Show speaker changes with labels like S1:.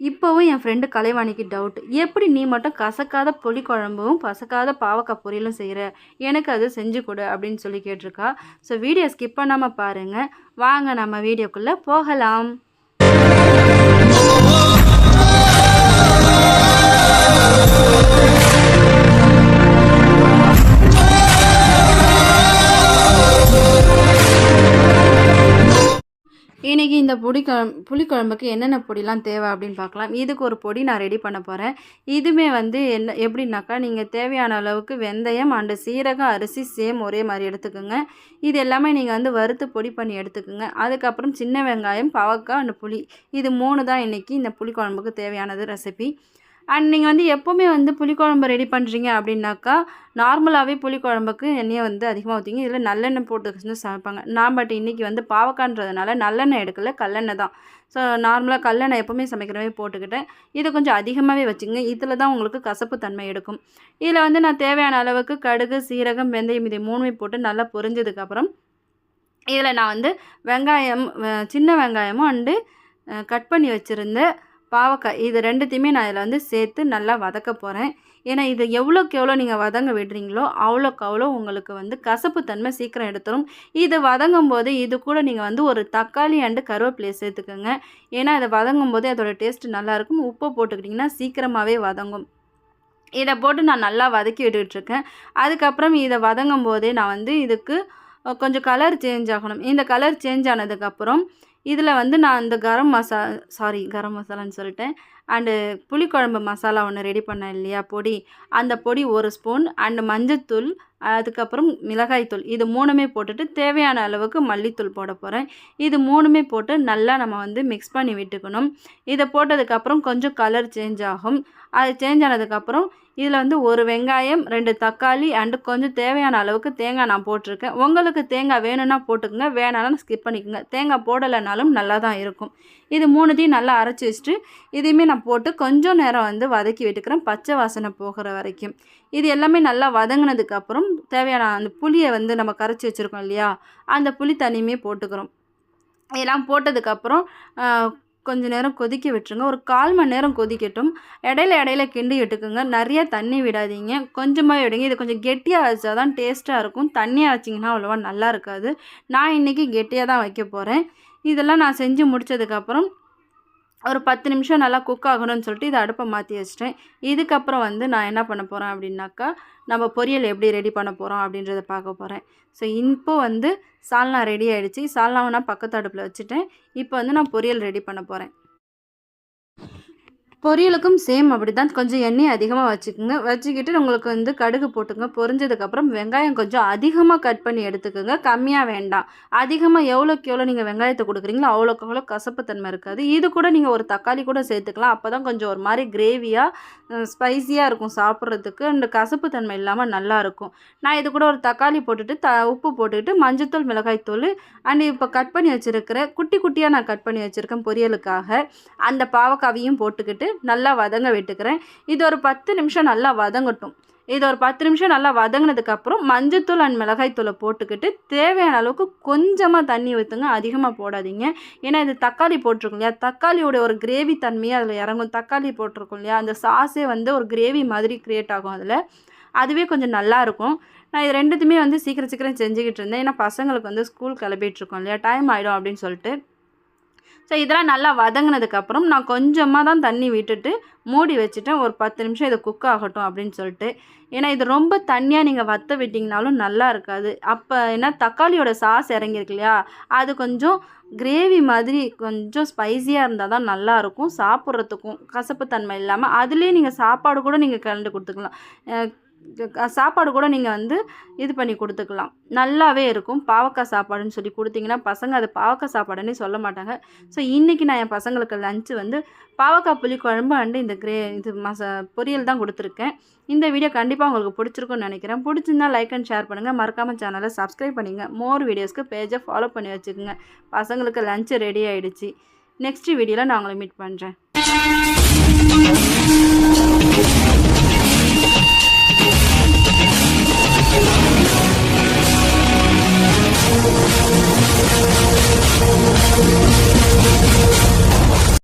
S1: இப்போவும் என் friend கலைவாணிக்கு doubt எப்படி நீ மட்டும் கசக்காத புளி குழம்பும் கசக்காத பாவக்காய் பொரியலும் செய்கிற எனக்கு அது செஞ்சு கொடு அப்படின்னு சொல்லி கேட்டிருக்கா. ஸோ வீடியோ ஸ்கிப் பண்ணாமல் பாருங்கள் வாங்க நம்ம வீடியோக்குள்ளே போகலாம். இன்றைக்கி இந்த பொடி புளிக்குழம்புக்கு என்னென்ன பொடிலாம் தேவை அப்படின்னு பார்க்கலாம். இதுக்கு ஒரு பொடி நான் ரெடி பண்ண போகிறேன் இதுவுமே வந்து என்ன எப்படின்னாக்கா நீங்கள் தேவையான அளவுக்கு வெந்தயம் அண்டு சீரகம் அரிசி சேம் ஒரே மாதிரி எடுத்துக்கோங்க. இது எல்லாமே நீங்கள் வந்து வறுத்து பொடி பண்ணி எடுத்துக்கோங்க. அதுக்கப்புறம் சின்ன வெங்காயம் பாவக்காய் அண்டு புளி. இது மூணு தான் இன்றைக்கி இந்த புளிக்குழம்புக்கு தேவையானது ரெசிபி அண்ட் நீங்கள் வந்து எப்போவுமே வந்து புளிக்குழம்பு ரெடி பண்ணுறீங்க அப்படின்னாக்கா நார்மலாகவே புளிக்குழம்புக்கு எண்ணெயை வந்து அதிகமாக ஊற்றிங்க இதில் நல்லெண்ணெய் போட்டு சமைப்பாங்க. நான் பட் இன்றைக்கி வந்து பாவக்கான்றதுனால நல்லெண்ணெய் எடுக்கல கல்லெண்ணெய் தான். ஸோ நார்மலாக கல்லெண்ணெய் எப்போவுமே சமைக்கிறவே போட்டுக்கிட்டேன். இதை கொஞ்சம் அதிகமாகவே வச்சுங்க இதில் தான் உங்களுக்கு கசப்பு தன்மை எடுக்கும். இதில் வந்து நான் தேவையான அளவுக்கு கடுகு சீரகம் வெந்தயம் இதை மூணுமே போட்டு நல்லா பொரிஞ்சதுக்கப்புறம் இதில் நான் வந்து வெங்காயம் சின்ன வெங்காயமும் அண்டு கட் பண்ணி வச்சுருந்தேன் பாவக்காய் இது ரெண்டுத்தையுமே நான் இதில் வந்து சேர்த்து நல்லா வதக்க போகிறேன் ஏன்னா இது எவ்வளோக்கு எவ்வளோ நீங்கள் வதங்க விடுறீங்களோ அவ்வளோக்கு அவ்வளோ உங்களுக்கு வந்து கசப்பு தன்மை சீக்கிரம் எடுத்துரும். இது வதங்கும் போது இது கூட நீங்கள் வந்து ஒரு தக்காளி அண்டு கருவேப்பிலையை சேர்த்துக்கோங்க. ஏன்னா இதை வதங்கும் போதே அதோடய டேஸ்ட்டு நல்லாயிருக்கும் உப்பு போட்டுக்கிட்டிங்கன்னா சீக்கிரமாகவே வதங்கும். இதை போட்டு நான் நல்லா வதக்கி விட்டுட்ருக்கேன் அதுக்கப்புறம் இதை வதங்கும் போதே நான் வந்து இதுக்கு கொஞ்சம் கலர் சேஞ்ச் ஆகணும். இந்த கலர் சேஞ்ச் ஆனதுக்கப்புறம் இதில் வந்து நான் இந்த கரம் மசா சாரி கரம் மசாலான்னு சொல்லிட்டேன். அண்டு புளிக்குழம்பு மசாலா ஒன்று ரெடி பண்ணேன் இல்லையா பொடி. அந்த பொடி ஒரு ஸ்பூன் அண்டு மஞ்சத்தூள் அதுக்கப்புறம் மிளகாய்த்தூள் இது மூணுமே போட்டுட்டு தேவையான அளவுக்கு மல்லித்தூள் போட போகிறேன் இது மூணுமே போட்டு நல்லா நம்ம வந்து மிக்ஸ் பண்ணி விட்டுக்கணும். இதை போட்டதுக்கப்புறம் கொஞ்சம் கலர் சேஞ்ச் ஆகும். அது சேஞ்ச் ஆனதுக்கப்புறம் இதில் வந்து ஒரு வெங்காயம் ரெண்டு தக்காளி அண்டு கொஞ்சம் தேவையான அளவுக்கு தேங்காய் நான் போட்டிருக்கேன். உங்களுக்கு தேங்காய் வேணும்னா போட்டுக்கோங்க வேணாலும் ஸ்கிப் பண்ணிக்கோங்க. தேங்காய் போடலைனாலும் நல்லா தான் இருக்கும். இது மூணுத்தையும் நல்லா அரைச்சி வச்சுட்டு இதையுமே நான் போட்டு கொஞ்சம் நேரம் வந்து வதக்கி விட்டுக்கிறேன். பச்சை வாசனை போகிற வரைக்கும். இது எல்லாமே நல்லா வதங்கினதுக்கப்புறம் தேவையான அந்த புளியை வந்து நம்ம கரைச்சி வச்சுருக்கோம் இல்லையா? அந்த புளி தண்ணியுமே போட்டுக்கிறோம். இதெல்லாம் போட்டதுக்கப்புறம் கொஞ்சம் நேரம் கொதிக்க விட்டுருங்க. ஒரு கால் மணி நேரம் கொதிக்கட்டும். இடையில இடையில கிண்டி விட்டுக்குங்க. நிறைய தண்ணி விடாதீங்க. கொஞ்சமாக விடுங்க. இது கொஞ்சம் கெட்டியாக வச்சா தான் டேஸ்ட்டாக இருக்கும். தண்ணியாக வச்சிங்கன்னா அவ்வளோவா நல்லா இருக்காது. நான் இன்றைக்கி கெட்டியாக தான் வைக்க போகிறேன் இதெல்லாம் நான் செஞ்சு முடித்ததுக்கப்புறம் ஒரு பத்து நிமிஷம் நல்லா குக் ஆகணும்னு சொல்லிட்டு இதை அடுப்பை மாற்றி வச்சிட்டேன். இதுக்கப்புறம் வந்து நான் என்ன பண்ண போகிறேன் அப்படின்னாக்கா நம்ம பொரியல் எப்படி ரெடி பண்ண போகிறோம் அப்படின்றத பார்க்க போகிறேன் ஸோ இப்போ வந்து சால்னா ரெடி ஆகிடுச்சு சால்னாவை நான் பக்கத்து அடுப்பில் வச்சுட்டேன். இப்போ வந்து நான் பொரியல் ரெடி பண்ண போகிறேன் பொரியலுக்கும் சேம் அப்படி தான் கொஞ்சம் எண்ணெய் அதிகமாக வச்சுக்கோங்க. வச்சுக்கிட்டு உங்களுக்கு வந்து கடுகு போட்டுங்க. பொரிஞ்சதுக்கப்புறம் வெங்காயம் கொஞ்சம் அதிகமாக கட் பண்ணி எடுத்துக்கோங்க. கம்மியாக வேண்டாம். அதிகமாக எவ்வளோக்கு எவ்வளோ நீங்கள் வெங்காயத்தை கொடுக்குறீங்களோ அவ்வளோக்கு அவ்வளோ கசப்புத்தன்மை இருக்காது. இது கூட நீங்கள் ஒரு தக்காளி கூட சேர்த்துக்கலாம். அப்போ தான் கொஞ்சம் ஒரு மாதிரி கிரேவியாக ஸ்பைஸியாக இருக்கும் சாப்பிட்றதுக்கு. அண்டு கசப்புத்தன்மை இல்லாமல் நல்லாயிருக்கும் நான் இது கூட ஒரு தக்காளி போட்டுட்டு த உப்பு போட்டுக்கிட்டு மஞ்சத்தூள் மிளகாய்த்தூள் அண்ட் இப்போ கட் பண்ணி வச்சுருக்கிற குட்டி குட்டியாக நான் கட் பண்ணி வச்சுருக்கேன் பொரியலுக்காக. அந்த பாவக்காவையும் போட்டுக்கிட்டு நல்லா வதங்க விட்டுக்கிறேன். இது ஒரு பத்து நிமிஷம் நல்லா வதங்கட்டும். இது ஒரு பத்து நிமிஷம் நல்லா வதங்கினதுக்கப்புறம் மஞ்சத்தூள் அண்ட் மிளகாய்த்தூளை போட்டுக்கிட்டு தேவையான அளவுக்கு கொஞ்சமாக தண்ணி ஊற்றுங்க அதிகமாக போடாதீங்க. ஏன்னா இது தக்காளி போட்டிருக்கோம் இல்லையா? தக்காளியோட ஒரு கிரேவி தன்மையாக அதில் இறங்கும். தக்காளி போட்டிருக்கோம் இல்லையா? அந்த சாஸே வந்து ஒரு கிரேவி மாதிரி க்ரியேட் ஆகும் அதில். அதுவே கொஞ்சம் நல்லாயிருக்கும் நான் இது ரெண்டுத்துமே வந்து சீக்கிரம் சீக்கிரம் செஞ்சுக்கிட்டு இருந்தேன். ஏன்னா பசங்களுக்கு வந்து ஸ்கூல் கிளப்பிட்டுருக்கோம் இல்லையா? டைம் ஆகிடும் அப்படின்னு சொல்லிட்டு. ஸோ இதெல்லாம் நல்லா வதங்கினதுக்கப்புறம் நான் கொஞ்சமாக தான் தண்ணி விட்டுட்டு மூடி வச்சுட்டேன். ஒரு பத்து நிமிஷம் இது குக் ஆகட்டும் அப்படின்னு சொல்லிட்டு. ஏன்னா இது ரொம்ப தண்ணியாக நீங்கள் வற்ற விட்டிங்கனாலும் நல்லா இருக்காது. அப்போ ஏன்னா தக்காளியோட சாஸ் இறங்கியிருக்கு இல்லையா? அது கொஞ்சம் கிரேவி மாதிரி கொஞ்சம் ஸ்பைஸியாக இருந்தால் தான் நல்லாயிருக்கும் சாப்பிட்றதுக்கும் கசப்பு தன்மை இல்லாமல் அதுலேயே நீங்கள் சாப்பாடு கூட நீங்கள் கலந்து கொடுத்துக்கலாம். சாப்பாடு கூட நீங்கள் வந்து இது பண்ணி கொடுத்துக்கலாம். நல்லாவே இருக்கும். பாவக்காய் சாப்பாடுன்னு சொல்லி கொடுத்தீங்கன்னா பசங்க அது பாவக்காய் சாப்பாடுன்னு சொல்ல மாட்டாங்க. ஸோ இன்றைக்கி நான் என் பசங்களுக்கு லஞ்சு வந்து பாவக்காய் புளி குழம்பு அண்டு இந்த கிரே இது மசா பொரியல் தான் கொடுத்துருக்கேன். இந்த வீடியோ கண்டிப்பாக உங்களுக்கு பிடிச்சிருக்குன்னு நினைக்கிறேன். பிடிச்சிருந்தா லைக் அண்ட் ஷேர் பண்ணுங்கள் மறக்காமல் சேனலை சப்ஸ்கிரைப் பண்ணிங்க. மோர் வீடியோஸ்க்கு பேஜை ஃபாலோ பண்ணி வச்சுக்கோங்க. பசங்களுக்கு லஞ்சு ரெடி ஆகிடுச்சு நெக்ஸ்ட் வீடியோவில் நான் உங்களை மீட் பண்ணுறேன்